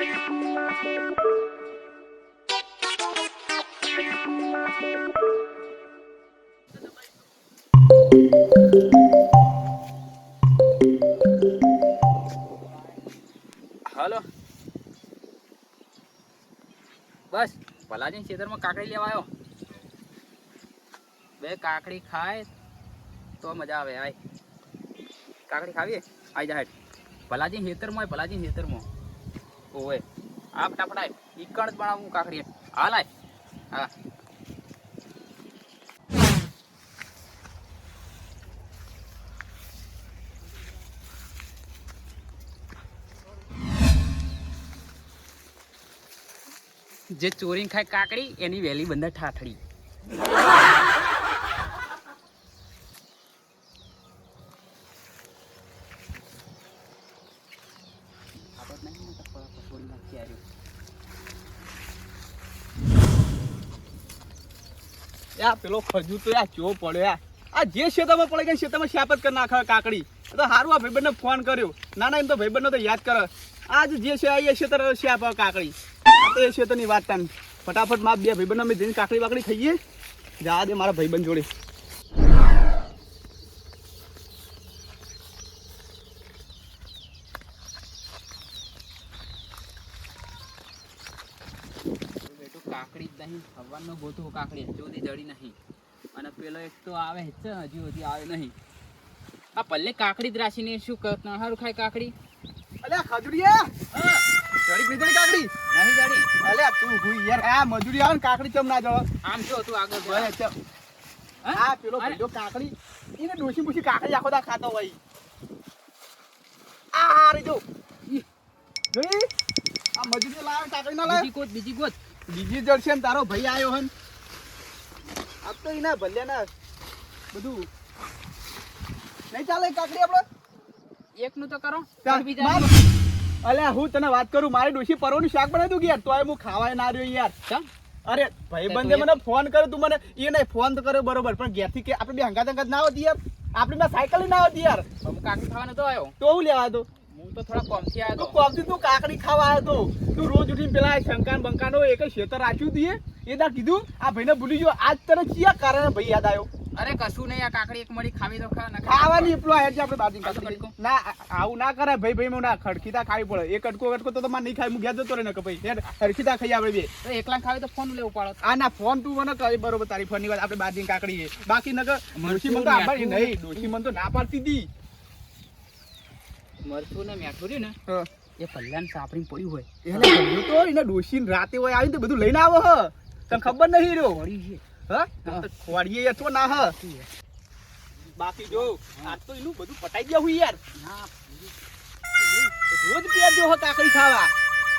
Hello. બસ ભલાજી ખેતરમાં કાકડી લેવા આવ્યો. બે કાકડી ખાય તો મજા આવે, આય. કાકડી ખાવીએ આઈ જાય ભલાજી ખેતરમાં ભલાજી ખેતરમાં. ઓવે. આ ફટાફટ આય ઈકણ બનાવું કાકડી હાલ આય હા. જે ચોરી ખાય કાકડી, એની વેલી બંદર ઠાઠડી યા પેલો ખજૂર તો યા ચો પડ્યો આ જે ખેતરમાં પડે કે ખેતરમાં શાપ જ કરી નાખે કાકડી. તો સારું આ ભાઈબંધને ફોન કર્યો. ના ના, એમ તો ભાઈબંધને તો યાદ કરે. આજ જે છે એ ખેતર શાપ કાકડી. તો એ શેતરની વાત તાન. ફટાફટમાં બે ભાઈબંધ અમે જઈને કાકડી વાકડી ખાઈએ. જા દે મારા ભાઈબંધ જોડે બેટું કાકડી જ નહીં હવાનો ગોતું કાકડી. હજુ સુધી જડી નહીં. અને પેલો એક તો આવે છે હજુ સુધી આવે નહીં. આ પલ્લે કાકડી જ રાશીને શું કરતા સારું ખાય કાકડી. અલ્યા ખજૂરિયા જડી કે કાકડી. નહીં જડી. અલ્યા તું હું યાર આ મજૂરી આવે ને કાકડી ચમ ના જવા આમ જો તું આગળ. ભલે ચમ આ પેલો પેલો કાકડી. એને ડોસી પૂછી કાકડી આખો દા ખાતો હોય. આ હારી જો. જોઈ. આ મજૂરી લાવે કાકડી ના લાવે બીજી કોત બીજી ગોત. બીજી જડશે ને તારો ભાઈ આવ્યો હન. આ તો એના ભલ્યા ના બધું. નહીં ચાલે કાકડી આપણે એકનું તો કરો બીજા. અલ્યા હું તને વાત કરું મારી ડોશી પરોનું શાક બનાવી દઉં કે યાર? તોય હું ખાવાય ના રહ્યો યાર. ચમ. અરે ભાઈ બંધે મને ફોન કર્યો તું મને એ નહીં ફોન તો કર્યો બરોબર પણ ઘેરથી કે આપણે બે હંગાત હંગાત ના આવતી યાર. આપણે સાયકલ ના આવતી યાર. હું કાકડી ખાવાનો તો આવ્યો. તો હું લેવા તો? હું તો થોડા કોમથી આવ્યો તું. કોમથી તું કાકડી ખાવા આવ્યો તો. તું રોજ ઉઠીને પેલા શંકાન બંકાનો એક ખેતર રાખ્યું તીએ એ. તાર કીધું આ ભાઈને ભૂલી ગયો. આજ તને ચિયા કારણે ભાઈ યાદ આવ્યો અરે કશું નહીં આ કાકડી એક મળી ખાવી તો ખા ખાવાની પેલો આયા છે આપણે બાજુ તો ના આવું ના કરાય ભાઈ ભાઈ ના ખડકીતા ખાવી પડે. એક અટકો અટકો તો તમારે નહીં ખાય. હું ઘેર જતો રહે ને કે ભાઈ. હેડ ખડકીતા ખાઈ આપણે બે. તો એકલા ખાવી તો ફોન લેવું પડે. આ ના ફોન તું મને કહે બરોબર તારી ફોનની વાત. આપણે બાજી કાકડી છે. બાકી નગર ડોશી મન તો નહીં. ડોશી મન તો ના પાડતી હતી મરચું ને મેઠું રહ્યું ને હા. એ પલ્લાને સાપડી પડ્યું હોય. એને ગમ્યું તો એને ડોશી રાતે હોય આવીને બધું લઈને આવો હ. તને ખબર નહીં રહ્યો? હા. ખોવાડીએ યાર ના હ. બાકી જો આજ તો એનું બધું પટાઈ ગયા હોય યાર. રોજ પહેરજો હ કાકડી ખાવા.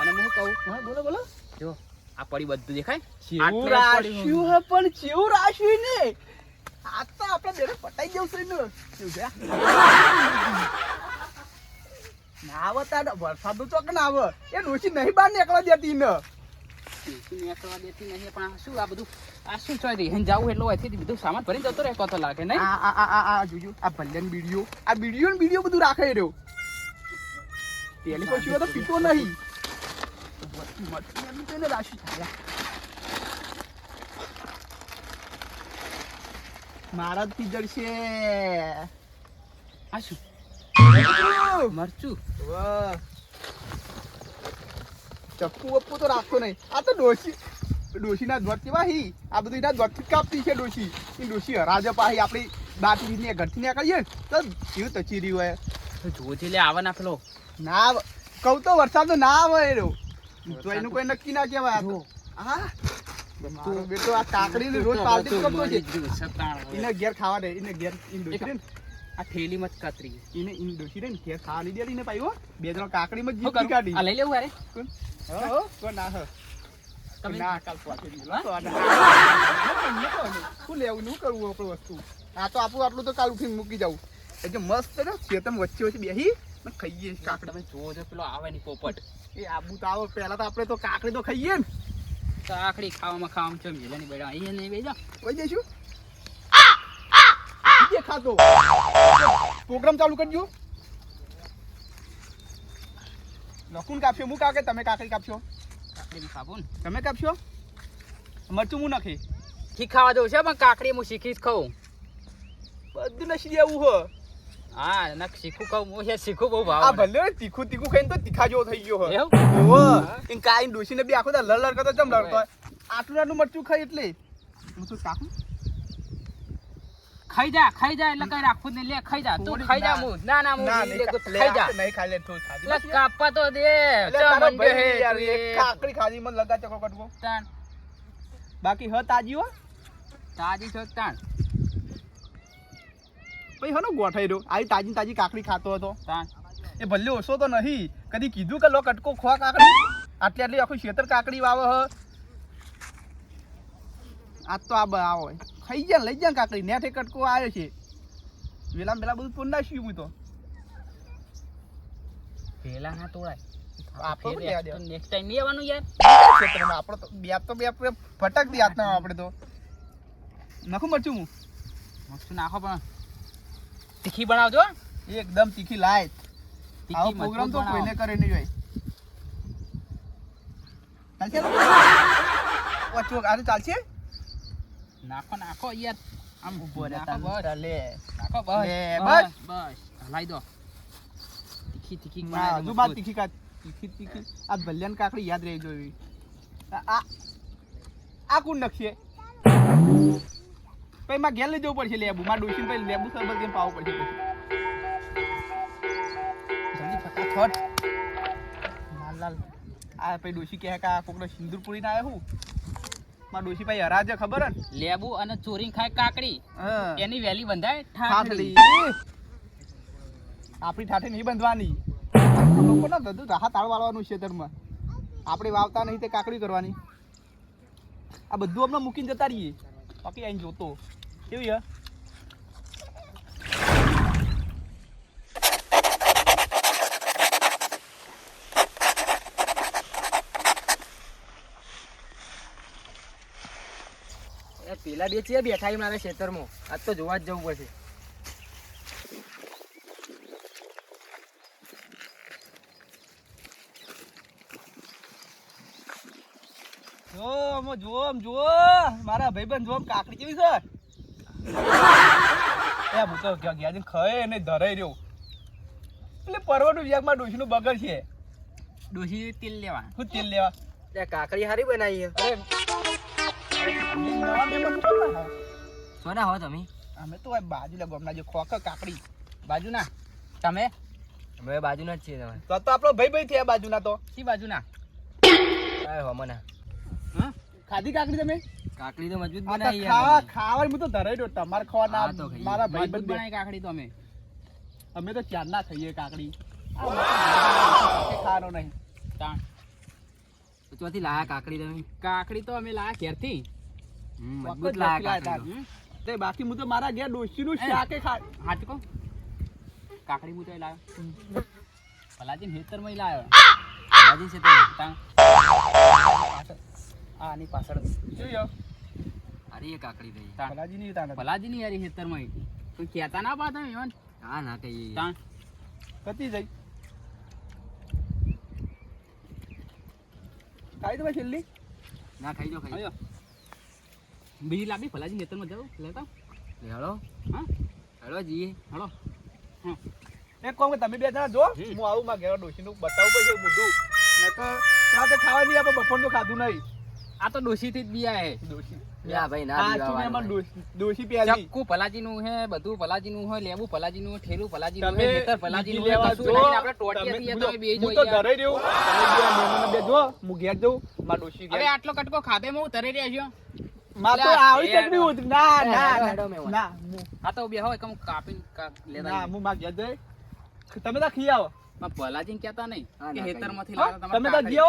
અને હું કહું હા બોલો બોલો. જો. આ પડી બધું દેખાય? ચેવું રાશ્યું હે પણ ચેવું રાશ્યું ને આ તો આપણે બેને પટાઈ જવું છે ને. ના આવે તાર વરસાદ તો ચોક ના આવે એ ડોશી નહીં બહાર નીકળવા દેતી ને. નીકળવા દેતી નહીં પણ આ શું આ બધું? આ શું ચોય રહી જાવું એટલે બધું સામાન ભરીને જતો રહે કોતો લાગે નહીં? આ આ આ આ જોજો આ ભલ્યાન બીડીઓ. આ બીડીઓ ને બધું રાખે રહ્યો. સિવાય તો પીતો નહીં. મરચી એમ તો એને થાય. મારા જ જડશે આ શું? મરચું. વાહ. ચપ્પુ વપ્પુ તો રાખતો નહીં. આ તો ડોશી ડોશીના ધ્વજ કેવા હી? આ બધું એના ધ્વજથી કાપતી છે ડોશી. એ ડોશી હરાજે પાહી આપણી દાંતી ને ઘરથી ને કરીએ તો જીવ તચી રહ્યું હોય. તો જોજે લે આવે ના પેલો. ના. કહું તો વરસાદ તો ના આવે એનો તો એનું કોઈ નક્કી ના કહેવાય આ હા? બેટો આ કાકડી રોજ પાલટી કરતો છે. એને ઘેર ખાવા દે એને ઘેર ને આ થેલીમાં જ કાતરી. એને ઇન ડોશી રે ને કે ખાવા નહીં દે એને પાઈ બે ત્રણ કાકડીમાં શું જીભ કાઢી. આ લઈ લેવું અરે કોણ? હો, તો ના હો. તમે? ના કાલ પહોંચી દીધું, હા? ના. લેવું? નું કરવું આપણું વસ્તુ? આ તો આપું આટલું તો કાલ ઉઠીને મૂકી જાઉં. એટલે મસ્ત ને ખેતમ વચ્ચે વચ્ચે બેહી ને ખાઈએ કાકડી. તમે જોજો પેલો આવે ની પોપટ. એ આબુ તો આવો પહેલા તો આપણે તો કાકડી તો ખાઈએ ને. કાકડી ખાવામાં ખાવામાં ચમ હેલાની બેડા. અહીંયા નહીં બેજા કોઈ જઈશું? દેખાતો પ્રોગ્રામ ચાલુ કરજો. નખુન કાપશો હું કાકે તમે કાકડી કાપશો? કાકડી ને. તમે કાપશો? મરચું હું નાખી. ખાવા દઉં છે? પણ કાકડી હું શીખી જ ખાઉં. બધું નસી દેવું હો. હા ના શીખું કહું હું છે શીખું બહુ ભાવ. આ ભલે તીખું તીખું ખાઈને તો તીખા જેવો થઈ ગયો હોય ઓહો એમ કાઈ ડોશીને બી આખો તો લડ લડ કરતો ચમ લડતો આટલું આટલું મરચું ખાઈ એટલે. હું તો કાપું ખાઈ જા ખાઈ જા એટલે કઈ રાખવું નહીં લે ખાઈ જા. તું ખાઈ જા હું ના ના હું લે, ખાઈ જા. નહીં ખાઈ લે તું ખાધી એટલે કાપા તો દે. એટલે ચા તારો મંડે ભાઈ હે યાર, એક કાકડી ખાધી મને લગા ચકો કટકો તાણ. બાકી હ તાજી હો. તાજી છો તાણ. પછી હનો ગોઠાઈ રહ્યો. આઈ તાજી તાજી કાકડી ખાતો હતો. તાણ. એ ભલે ઓછો તો નહીં. કદી કીધું કે લો કટકો ખોવા કાકડી? આટલી આટલી આખું ખેતર કાકડી વાવે હ. આજ તો આ બ- આવો ખાઈ ગયા લઈ ગયા કાકડી નેઠે કટકો આવ્યો છે. વેલા પેલા બધું પૂર નાખ્યું હું તો. પેલા ના તોડાય. પણ નેક્સ્ટ ટાઈમ નહીં આવવાનું યાર. ખેતરમાં આપણે તો બે તો બે ફટક દી હાથના આપણે તો. નખું મરચું હું. નાખો પણ. તીખી બનાવજો એકદમ તીખી લાઈટ આવો પ્રોગ્રામ તો કોઈને કરે નહીં હોય ચાલશે? ચાલશે? નાખો નાખો યાર. આમ ઊભો રે નાખો બસ. લે નાખો બસ. લે, બસ. બસ. હલાઈ દો. તીખી તીખી દો હજુ બાદ. તીખી કા તીખી તીખી. આ ભલ્યાન કાકડી યાદ રહી જોઈ આ આ- કોણ નખશે? પછી માં ઘેર લઈ જવું પડશે લેબુ. માં ડોશી પછી લેબુ સરબત કેમ પાવું પડશે પછી? જલ્દી ફટાફટ લાલ લાલ. આ પછી ડોશી કહે કે આ કોકનો સિંદૂર પૂરીને આવ્યો હું. માં ડોશી ભાઈ હરાજે ખબર ને? લેબુ અને ચોરી ખાય કાકડી. એની વેલી બંધાય ઠાઠડી આપણી ઠાઠી નહીં બંધવાની. લોકોના ધંધો રાહત આળવાળવાનું ખેતરમાં આપણે વાવતા નહીં તે કાકડી કરવાની. આ બધું અમને મૂકીને જતા રહીએ. બાકી આઈને જોતો. કેવું હે એ પેલા બે છે બેઠા મારા ખેતરમાં. આજ તો જોવા જ જવું પડશે. જો આમાં જો આમ જો મારા ભાઈબંધ જો આમ કાકડી કેવી છે? એ હું તો ગયા જઈને ખાય અને ધરાઈ રહ્યો. એટલે પરવડું વ્યાગમાં ડોશીનું બગર છે. ડોશી તેલ લેવા. શું તેલ લેવા. કાકડી સારી બનાવી અરે સોના હો તમે. અમે તો બાજુ ગામના જે ખોખ કાકડી. બાજુના. તમે? અમે બાજુના જ છીએ તમે. તો તો આપણો ભાઈ ભાઈ થયા બાજુના તો. શી બાજુના? કાય હો મને ખાધી કાકડી તમે? કાકડી તો મજબૂત બનાવી ખાવા ખાવા હું તો ધરાઈ દો તમારે ખાવાના હા તો મારા ભાઈ ભાઈ બનાવી કાકડી તો અમે. અમે તો ચાર ના ખાઈએ કાકડી? ખાવાનો નહીં. તાણ. ચોથી લાયા કાકડી તમે? કાકડી તો અમે લાયા ઘેરથી. મજબૂત લાયા કાકડી તે. બાકી હું તો મારા ઘેર ડોશીનું નું શાકે ખા હાથ કહો? કાકડી હું તો લાવ્યો પલાજીન હેતરમાં લાવ્યો લાયો. પલાજીન છે તમે આ આની પાછળ. જોયો અરે એ કાકડી થઈ પલાજી ની તાણ ભલાજી ની યારી હેતરમાં કોઈ કહેતા ના પાતા એવન હા ના કઈ તાણ. કતી જઈ. ખાઈ તમે છેલ્લી. ના ખાઈ દો ખાઈ દો બીજી લાવી ભલાજી હેતરમાં જાવ લેતા હળો હા? હળો જઈએ. હલો. એક કોમ કે તમે બે જણા જો. હું આવું મારા ઘેર ડોશીનું બતાવું પડશે મોઢું નકર ત્યાં તો ખાવા નહીં આપણે બપોરનું ખાધું નહીં. આ તો ડોસી થી જ બી હે. ડોશી. ચક્કુ ભલાજી નું હે બધું ભલાજી નું હોય લેબુ ભલાજી નું ઠેલું ભલાજી નું તમે નું લેવા આપણે ટોટિયા તો- બે હું તો જો યાર. તમે બે જો હું ઘેર જઉં મારા ડોશી હવે ઘેર આટલો કટકો ખાધે હું તરી રહ્યા છો? માં તો આવી યાર. ચટણી ના ના ના, હેડો મેં ના હું- આ તો બે હોય કમ કાપીને લેતા ના હું મારા ઘેર જઈ. તમે તો ખી આવો. પણ ભલાજી ને કહેતા નહીં કે ના, હેતરમાંથી હા? તમે તો જીઓ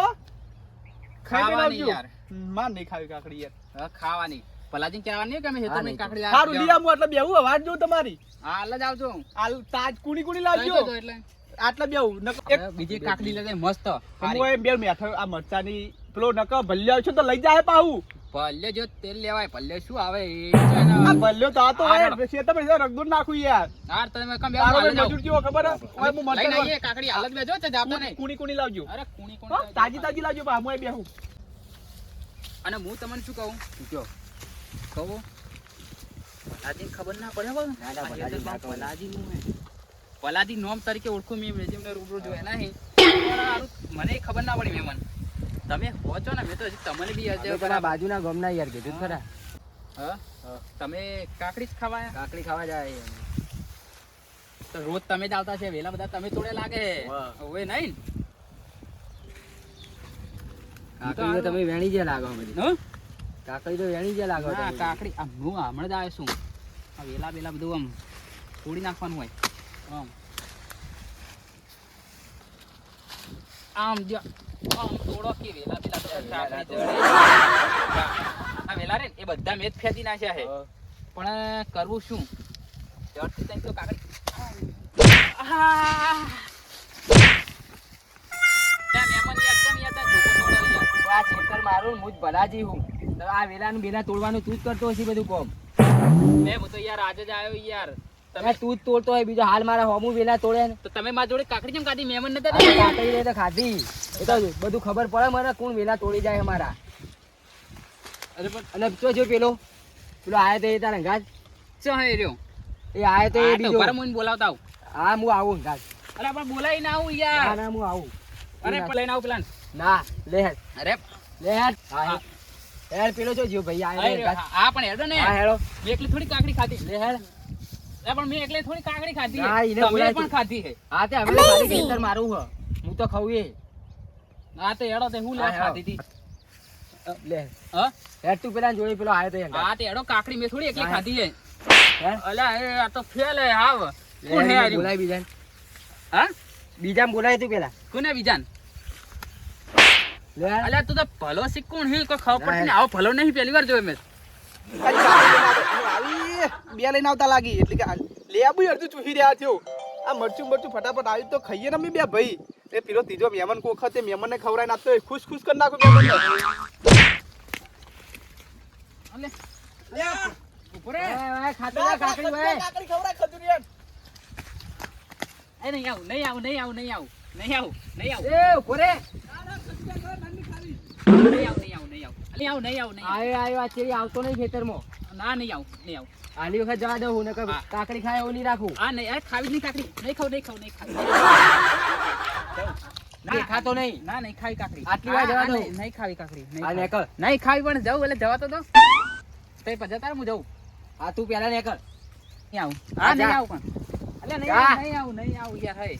ખાવાની યાર. માર નહીં ખાવી કાકડી યાર. ખાવાની. પલાજી કહેવાની કે અમે હેતર હા, કાકડી નહીં. સારું લીયા આવું એટલે બેહું વાત જો તમારી. હા હાલ જ આવજો. આલ તાજ કુણી કુણી લાવજો. એટલે. આટલા બેહું. નકર એક બીજી કાકડી લેતા મસ્ત. હું એ બે મેઠો આ મરચાની પેલો નકર ભલ્યા છો તો લઈ જાય પાહું. ભલ્યો જો તેલ લેવાય ભલ્યો શું આવે આ ભલ્યો તો આ તો હા, એ પર ખેતરમાં નાખું યાર. યાર તમે કમ બેહો, મજૂર કેવો ખબર હોય હું લઈને મરચાં કાકડી હાલત બેજો તે જાતો નહીં કુણી કુણી લાવજો. અરે કુણી કુણી તાજી તાજી લાવજો બા હું બેહું. અને હું તમને શું કહું? કયો કહું. પલાજી ખબર ના પડે ના, ના, પલાજી ના. પલાજી નોમ તરીકે ઓળખું મેં જેમને રૂબરૂ જોયા નહીં. મને ખબર ના પડી મેમન તમે છો ને મેં તો હજી તમને બી બાજુના ગમના યાર કીધું ખરા હા? તમે કાકડી જ ખાવા કાકડી ખાવા જાય તો રોજ તમે જ આવતા છે વેલા બધા તમે તોડે લાગે. હવે નહીં? કાકડી તમે વેણી જ્યાં લાગો બધી? કાકડી તો વેણી જ્યાં લાગો હા કાકડી આમ હું હમણાં જ આવ્યો છું. આ વેલા વેલા બધું આમ તોડી નાખવાનું હોય. આમ. આમ જો આમ તોડો કે વેલા વેલા. આ વેલા રે એ બધા મેં જ ફેંકી નાખ્યા છે. પણ કરવું શું? જડતી તો કાકડી આ ખેતર મારું હું જ ભલાજી હું. તો આ વેલાનું બેલા તોડવાનું તું જ કરતો હશે બધું કોમ. મેં હું તો યાર આજે જ આવ્યો યાર. તમે તું જ તોડતો હોય બીજો હાલ મારા હોમું વેલા તોડે ને. તો તમે મારા જોડે કાકડી કેમ કાઢી? મેમન નતા? કાકડી તો ખાધી. એ તો બધું ખબર પડે મને કોણ વેલા તોડી જાય અમારા. અરે પણ અને તો જો પેલો પેલો આયો તો એ તારા અંગાજ. ચો હે રહ્યો? એ આયો તો એ બીજો. રહો, મને બોલાવતા આવું. હા હું આવું અંગાજ. અરે પણ બોલાઈ ના આવું યાર. ના હું આવું. અરે પણ લઈને આવું પેલા ના લે હેડ. અરે. લે હેડ. હા હા. હેડ. પેલો જો જીવ ભાઈ આ તો પણ હેડો ને. હા હેડો. મેં એકલી થોડી કાકડી ખાધી. લે હેડ. અરે પણ મેં એકલી થોડી કાકડી ખાધી. હા ઈને તમે બોલાય પણ ખાધી હે હા તે હવે મારી ખાલી મારું હ હું તો ખાવું એ. હા તે હેડો તે હું લે ખાધી હતી. લે હ? હેડ તું પેલા જોડે પેલો આયો તો. હા તે હેડો કાકડી મેં થોડી એકલી ખાધી હે અલા અલ્યા એ આ તો ફેલ હે હાવ. કોણ હે? બોલાય બીજા હા? બીજા બોલાય તું પેલા. કોને હેડ. અલ્યા તું તો ભલો શીખ કોણ કોઈ ખબર પડતી ને. આવો ભલો નહીં પહેલી વાર જોયો મેં. હું બે લઈને આવતા લાગી. એટલે કે લે આબુ અડધું ચૂહી રહ્યા થયો આ મરચું મરચું ફટાફટ આવી તો ખાઈએ ને અમે બે ભાઈ. એ પીરો ત્રીજો મહેમાન કોક તે મહેમાનને ખવડાવી નાખતો ખુશ ખુશ કરી નાખો. ઉપર હે. એ નહીં આવું નહીં આવું નહીં આવું નહીં આવું નહીં આવું નહીં આવું. એ ઊભો રે. નહીં આવું નહીં આવું નહીં આવું નહીં આવું નહીં આવું નહીં આવું આયો આયો આ ચેરી આવતો નહીં ખેતરમાં ના નહીં આવું નહીં આવું આલી વખત જવા દઉં ને કાકડી ખાય એવું નહીં રાખું આ નહીં આ ખાવી નહીં કાકડી નહીં ખાવ નહીં ખાવ નહીં ખાવ દેખાતો નહીં ના નહીં ખાવી કાકડી આટલી વાર જવા દઉં. નહીં નહીં ખાવી કાકડી નહીં નેકળ નહીં ખાવી પણ જવું એટલે જવા તો દો તઈ પછી તારે હું જવું આ તું પેલા નેકળ નહીં આવું હા, હા નહીં આવું પણ એટલે નહીં આવું નહીં આવું નહીં આવું યાર હે.